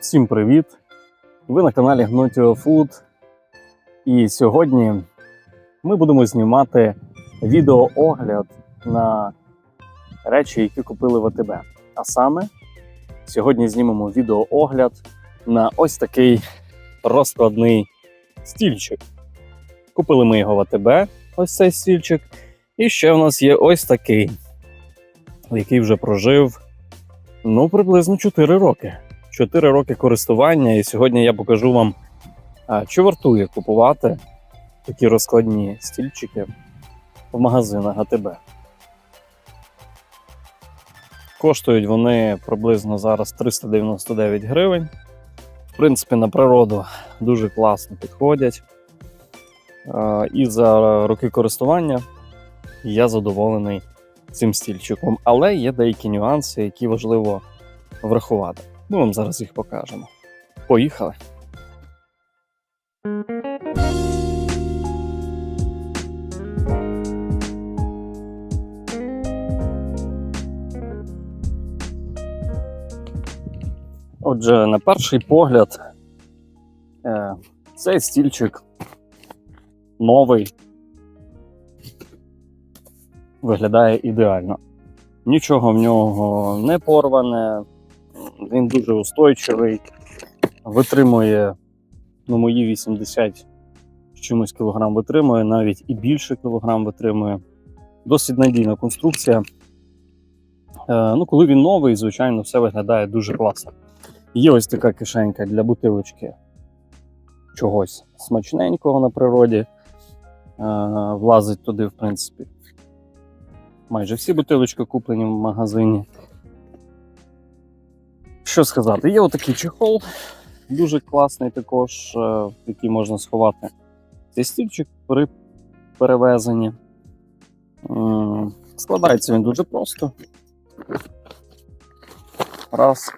Всім привіт! Ви на каналі Gnotio Food. І сьогодні ми будемо знімати відеоогляд на речі, які купили в АТБ. А саме, сьогодні знімемо відеоогляд на ось такий розкладний стільчик. Купили ми його в АТБ, ось цей стільчик. І ще в нас є ось такий, який вже прожив ну, приблизно 4 роки. 4 роки користування, і сьогодні я покажу вам, чи вартує купувати такі розкладні стільчики в магазинах АТБ. Коштують вони приблизно зараз 399 гривень. В принципі, на природу дуже класно підходять. І за роки користування я задоволений цим стільчиком. Але є деякі нюанси, які важливо врахувати. Ми вам зараз їх покажемо. Поїхали. Отже, на перший погляд, е, цей стільчик новий виглядає ідеально. Нічого в нього не порване, він дуже устойчивий, витримує ну, мої 80 з чимось кілограм витримує, навіть і більше кілограм витримує. Досить надійна конструкція. Е, ну, коли він новий, звичайно, все виглядає дуже класно. Є ось така кишенька для бутилочки чогось смачненького на природі. Е, влазить туди, в принципі. Майже всі бутилочки куплені в магазині. Що сказати, є отакий чехол, дуже класний також, е, в який можна сховати цей стільчик при перевезенні. Складається він дуже просто. Раз.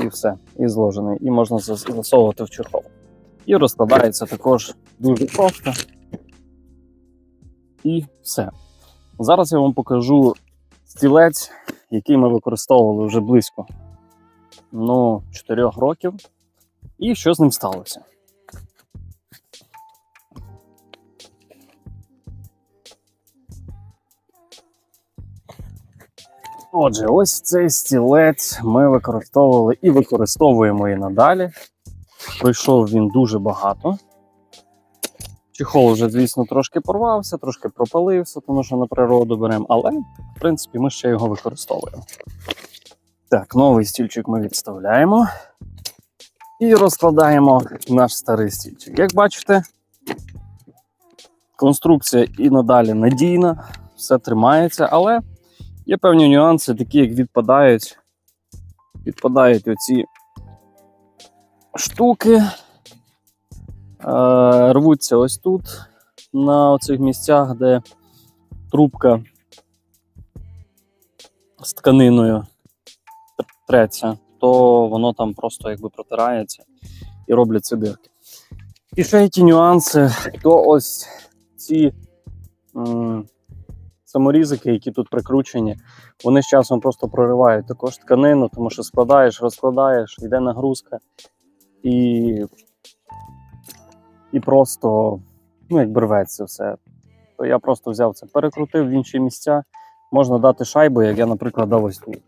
І все, і зложений. І можна засовувати в чехол. І розкладається також дуже просто. І все. Зараз я вам покажу стілець, який ми використовували вже близько ну, 4 років. І що з ним сталося? Отже, ось цей стілець ми використовували і використовуємо і надалі. Пройшов він дуже багато. Чехол вже, звісно, трошки порвався, трошки пропалився, тому що на природу беремо, але в принципі ми ще його використовуємо. Так, новий стільчик ми відставляємо і розкладаємо наш старий стільчик. Як бачите, конструкція і надалі надійна, все тримається, але є певні нюанси, такі як відпадають, відпадають оці штуки, е, рвуться ось тут, на оцих місцях, де трубка з тканиною треться, то воно там просто якби протирається і робляться дирки. І ще які нюанси, то ось ці м, саморізики, які тут прикручені, вони з часом просто проривають також тканину, тому що складаєш, розкладаєш, йде нагрузка і, і просто ну, як рветься все. То я просто взяв це, перекрутив в інші місця. Можна дати шайбу, як я, наприклад, дав ось тут.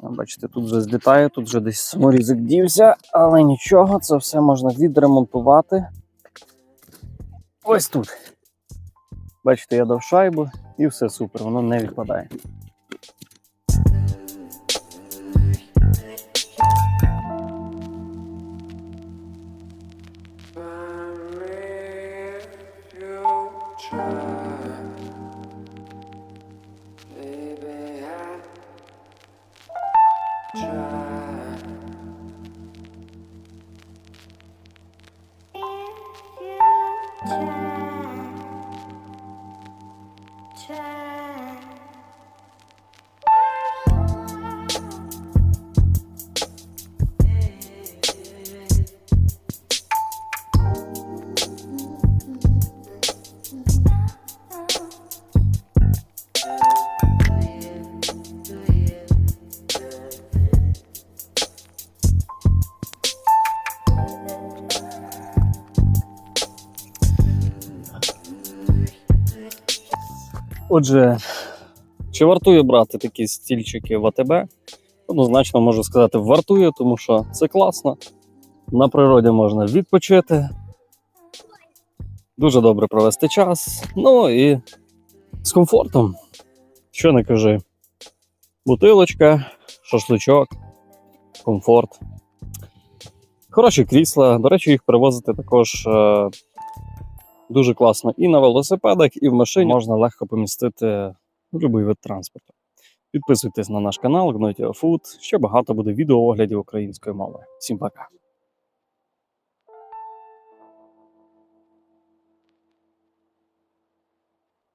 Бачите, тут вже злітає, тут вже десь саморізик дівся, але нічого, це все можна відремонтувати. Ось тут. Бачите, я дав шайбу і все супер, воно не відпадає. Отже, чи вартує брати такі стільчики в АТБ? Однозначно можу сказати, вартує, тому що це класно. На природі можна відпочити, дуже добре провести час. Ну і з комфортом. Що не кажи. Бутилочка, шашличок, комфорт. Хороші крісла. До речі, їх перевозити також е, дуже класно і на велосипедах, і в машині можна легко помістити будь-який вид транспорту. Підписуйтесь на наш канал Гнотіо Food. Ще багато буде відеооглядів української мови. Всім пока!